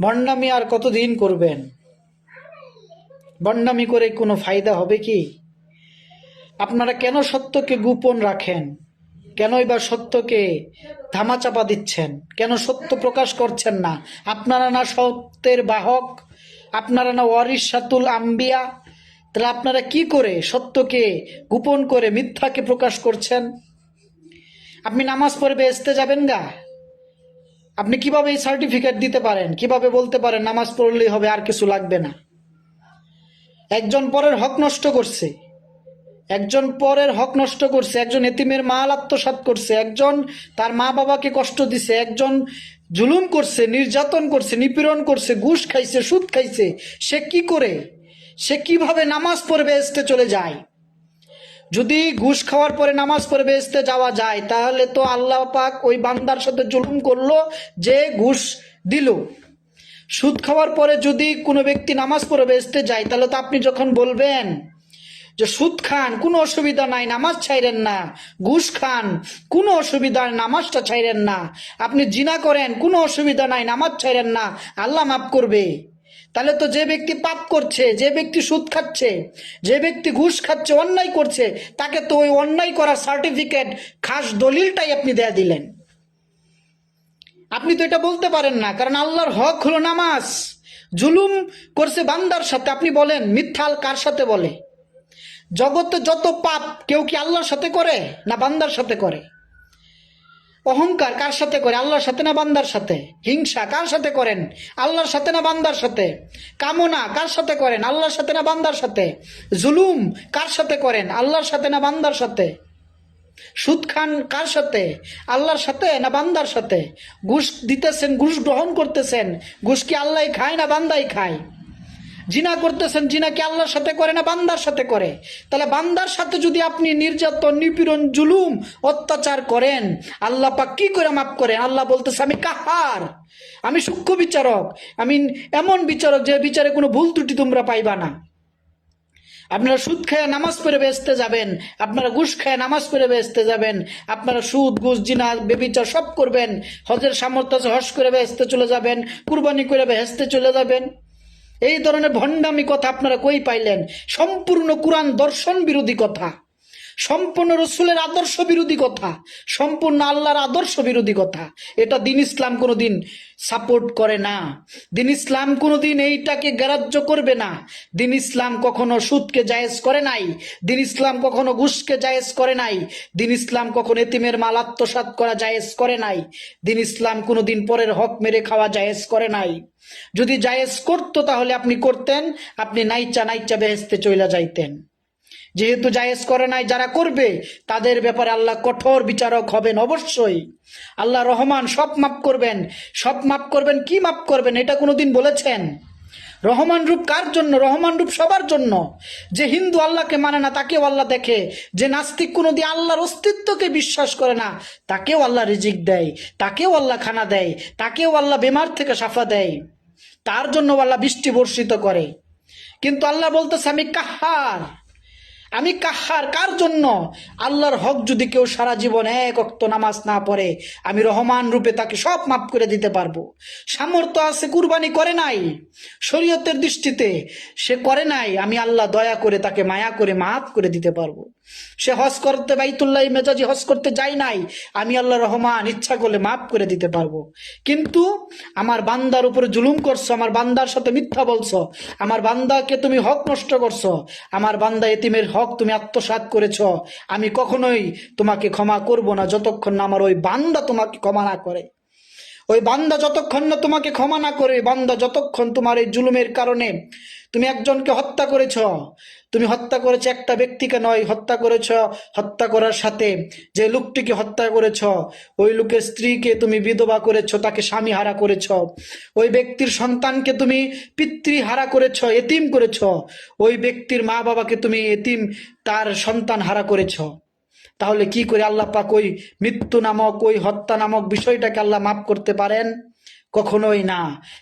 বন্ডামি আর কতদিন করবেন? বন্ডামি করে কোনো ফায়দা হবে কি? আপনারা কেন সত্যকে গোপন রাখেন? কেনই বা সত্যকে ধামাচাপা দিচ্ছেন? কেন সত্য প্রকাশ করছেন না? আপনারা না সত্যের বাহক? আপনারা না ওয়ারিসাতুল আম্বিয়া? তাহলে আপনারা কি করে সত্যকে গোপন করে মিথ্যাকে প্রকাশ করছেন? আপনি নামাজ পড়ে বেসতে যাবেন গা? আপনি কীভাবে এই সার্টিফিকেট দিতে পারেন? কীভাবে বলতে পারেন, নামাজ পড়লেই হবে, আর কিছু লাগবে না একজন পরের হক নষ্ট করছে। একজন পরের হক নষ্ট করছে, একজন এতিমের মাল আত্মসাৎ করছে, একজন তার মা বাবাকে কষ্ট দিছে, একজন জুলুম করছে, নির্যাতন করছে, নিপীড়ন করছে, ঘুষ খাইছে, সুদ খাইছে, সে কি করে? সে কীভাবে নামাজ পড়বে বেসতে চলে যায়? যদি ঘুষ খাওয়ার পরে নামাজ পড়ে বেসতে যাওয়া যায়, তাহলে তো আল্লাহ পাক ওই বান্দার সাথে জুলুম করল যে ঘুষ দিল। সুদ খাওয়ার পরে যদি কোনো ব্যক্তি নামাজ পড়ে বেসতে যায়, তাহলে তো আপনি যখন বলবেন যে সুদ খান, কোনো অসুবিধা নাই, নামাজ ছাইরেন না। ঘুষ খান, কোনো অসুবিধা নামাজটা ছাইরেন না। আপনি জিনা করেন, কোনো অসুবিধা নাই, নামাজ ছাইরেন না। আল্লাহ মাফ করবে। তাহলে তো যে ব্যক্তি পাপ করছে, যে ব্যক্তি সুদ খাচ্ছে, যে ব্যক্তি ঘুষ খাচ্ছে, অন্যায় করছে, তাকে তো ওই অন্যায় করার সার্টিফিকেট খাস দলিলটাই আপনি দেয়া দিলেন। আপনি তো এটা বলতে পারেন না, কারণ আল্লাহর হক হলো নামাজ। জুলুম করছে বান্দার সাথে, আপনি বলেন, মিথ্যাল কার সাথে বলে? জগতে যত পাপ কেউ কি আল্লাহর সাথে করে না বান্দার সাথে করে? অহংকার কার সাথে করে? আল্লাহর সাথে না বান্দার সাথে? হিংসা কার সাথে করেন? আল্লাহর সাথে না বান্দার সাথে? কামনা কার সাথে করেন? আল্লাহর সাথে না বান্দার সাথে? জুলুম কার সাথে করেন? আল্লাহর সাথে না বান্দার সাথে? সুদ খান কার সাথে? আল্লাহর সাথে না বান্দার সাথে? ঘুষ দিতেছেন, ঘুষ গ্রহণ করতেছেন। ঘুষ কি আল্লাহ খায় না বান্দাই খায়? জিনা করতেছেন জিনা কি আল্লাহর সাথে করে না, বান্দার সাথে করে? তাহলে বান্দার সাথে যদি আপনি নির্যাতন, নিপীড়ন, জুলুম, অত্যাচার করেন, আল্লাহ পাক কি করে মাফ করেন? আল্লাহ বলতেছে, আমি কাহার? আমি সূক্ষ্ম বিচারক। আমি এমন বিচারক যে বিচারে কোনো ভুল ত্রুটি তোমরা পাইবা না। আপনারা সুদ খেয়ে নামাজ পড়ে বেসতে যাবেন, আপনারা ঘুষ খেয়ে নামাজ পড়ে বেসতে যাবেন, আপনারা সুদ, ঘুষ, জিনা, বেবিচার সব করবেন, হজের সামর্থ্য হজ করে বেসতে চলে যাবেন, কুরবানি করে বেহেস্তে চলে যাবেন। এই ধরনের ভণ্ডামি কথা আপনারা কই পাইলেন? সম্পূর্ণ কোরআন দর্শন বিরোধী কথা। সম্পূর্ণ রসুলের আদর্শ বিরোধী কথা, সম্পূর্ণ আল্লাহর আদর্শ বিরোধী কথা। এটা দিন ইসলাম কোনোদিন সাপোর্ট করে না। দিন ইসলাম কোনো দিন এইটাকে গ্রাহ্য করবে না। দিন ইসলাম কখনো সুদকে জায়েজ করে নাই। দিন ইসলাম কখনো ঘুষকে জায়েজ করে নাই। দিন ইসলাম কখনো এতিমের মাল আত্মসাৎ করা জায়েজ করে নাই। দিন ইসলাম কোনোদিন পরের হক মেরে খাওয়া জায়েজ করে নাই। যদি জায়েজ করতো তাহলে আপনি করতেন, আপনি নাইচা নাইচা বেহেস্তে চইলা যাইতেন। যেহেতু জায়েজ করে নাই যারা করবে, তাদের ব্যাপারে আল্লাহ কঠোর বিচারক হবেন অবশ্যই। আল্লাহ রহমান সব মাপ করবেন। সব মাপ করবেন, কি মাপ করবেন এটা কোনোদিন বলেছেন? রহমান রূপ কার জন্য? রহমান রূপ সবার জন্য। যে হিন্দু আল্লাহকে মানে না, তাকেও আল্লাহ দেখে। যে নাস্তিক কোনোদিন আল্লাহর অস্তিত্বকে বিশ্বাস করে না, তাকেও আল্লাহ রিজিক দেয়, তাকেও আল্লাহ খানা দেয়, তাকেও আল্লাহ বেমার থেকে সাফা দেয়। তার জন্য আল্লাহ বৃষ্টি বর্ষিত করে। কিন্তু আল্লাহ বলতেছে, আমি কাহার? আমি কাহার, কার জন্য? আল্লাহর হক যদি কেউ সারা জীবন এক অক্ত নামাজ না পড়ে, আমি রহমান রূপে তাকে সব মাফ করে দিতে পারব। সামর্থ্য আছে, কুরবানি করে নাই। শরীয়তের দৃষ্টিতে সে করে নাই, আমি আল্লাহ দয়া করে তাকে মায়া করে মাফ করে দিতে পারব। সে হজ করতে বাইতুল্লাহ মেজাজি হজ করতে যাই নাই, আমি আল্লাহ রহমান ইচ্ছা করলে মাফ করে দিতে পারব। কিন্তু আমার বান্দার উপরে জুলুম করছ, আমার বান্দার সাথে মিথ্যা বলছো, আমার বান্দাকে তুমি হক নষ্ট করছ, আমার বান্দা এতিমের হক তুমি আত্মসাৎ করেছ, আমি কখনোই তোমাকে ক্ষমা করব না যতক্ষণ না আমার ওই বান্দা তোমাকে ক্ষমা না করে। ওই বান্দা যতক্ষণ না তোমাকে ক্ষমা না করে, বান্দা যতক্ষণ তোমার এই জুলুমের কারণে তুমি একজনকে হত্যা করেছ, তুমি হত্যা করেছ একটা ব্যক্তিকে নয়, হত্যা করেছ, হত্যা করার সাথে যে লোকটিকে হত্যা করেছ, ওই লোকের স্ত্রীকে তুমি বিধবা করেছ, তাকে স্বামী হারা করেছ, ওই ব্যক্তির সন্তানকে তুমি পিতৃ হারা করেছ, এতিম করেছ, ওই ব্যক্তির মা বাবাকে তুমি এতিম, তার সন্তান হারা করেছ। তাহলে কি করে আল্লাহ পাক ওই মৃত্যু নামক, ওই হত্যা নামক বিষয়টাকে আল্লাহ মাফ করতে পারেন? কখনোই না।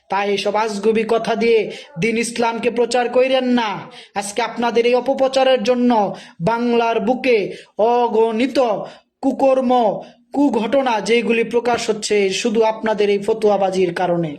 তাই এসব আজগুবি কথা দিয়ে দিন ইসলামকে প্রচার কইরেন না। আজকে আপনাদের এই অপপ্রচারের জন্য বাংলার বুকে অগণিত কুকর্ম, কুঘটনা যেগুলি প্রকাশ হচ্ছে, শুধু আপনাদের এই ফতুয়াবাজির কারণে।